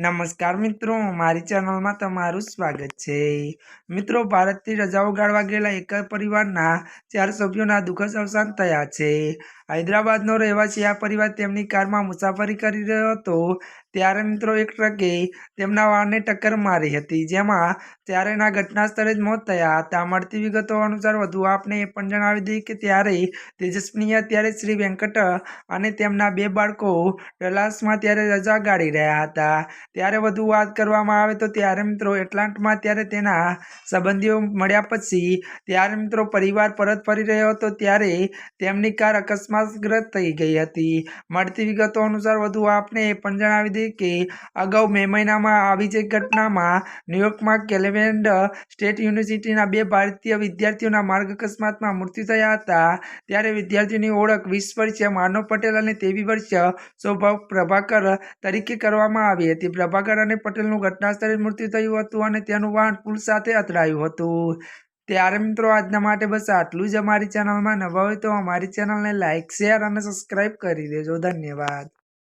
નમસ્કાર મિત્રો, મારી ચેનલમાં તમારું સ્વાગત છે. મિત્રો ભારતથી રજાઓ ગાળવા ગયેલા એક પરિવારના ચાર સભ્યોના દુઃખદ અવસાન થયા છે. હૈદરાબાદનો રહેવાસી આ પરિવાર તેમની કારમાં મુસાફરી કરી રહ્યો હતો. ત્યારે મિત્રો એક ટ્રકે તેમના વાહનને ટક્કર મારી હતી, જેમાં ત્યારેના ઘટના સ્થળે જ મોત થયા હતા. મળતી વિગતો અનુસાર વધુ આપને એ પણ જણાવી દઈએ કે ત્યારે તેજસ્વીની ત્યારે શ્રી વેંકટ અને તેમના બે બાળકો ડલાસમાં ત્યારે રજા ગાળી રહ્યા હતા. ત્યારે વધુ વાત કરવામાં આવે તો ત્યારે મિત્રો એટલાન્ટમાં ત્યારે તેના સંબંધીઓ મળ્યા પછી ત્યારે મિત્રો પરિવાર પરત ફરી રહ્યો હતો, ત્યારે તેમની કાર અકસ્માતગ્રસ્ત થઈ ગઈ હતી. મળતી વિગતો અનુસાર વધુ આપને એ પણ જણાવી દઈએ કે અગાઉ મે મહિનામાં આવી જ એક ઘટનામાં ન્યુયોર્કમાં કેલેવેન્ડ સ્ટેટ યુનિવર્સિટીના બે ભારતીય વિદ્યાર્થીઓના માર્ગ અકસ્માતમાં મૃત્યુ થયા હતા. ત્યારે વિદ્યાર્થીઓની ઓળખ વીસ વર્ષીય માનવ પટેલ અને તેવી વર્ષીય સ્વભાવ પ્રભાકર તરીકે કરવામાં આવી હતી. પ્રભાકર અને પટેલનું ઘટના સ્થળે મૃત્યુ થયું હતું અને તેનું વાહન પુલ સાથે અથડાયું હતું. ત્યારે મિત્રો, આજના માટે બસ આટલું જ. અમારી ચેનલમાં નવા હોય તો અમારી ચેનલને લાઇક શેર અને સબસ્ક્રાઈબ કરી દેજો. ધન્યવાદ.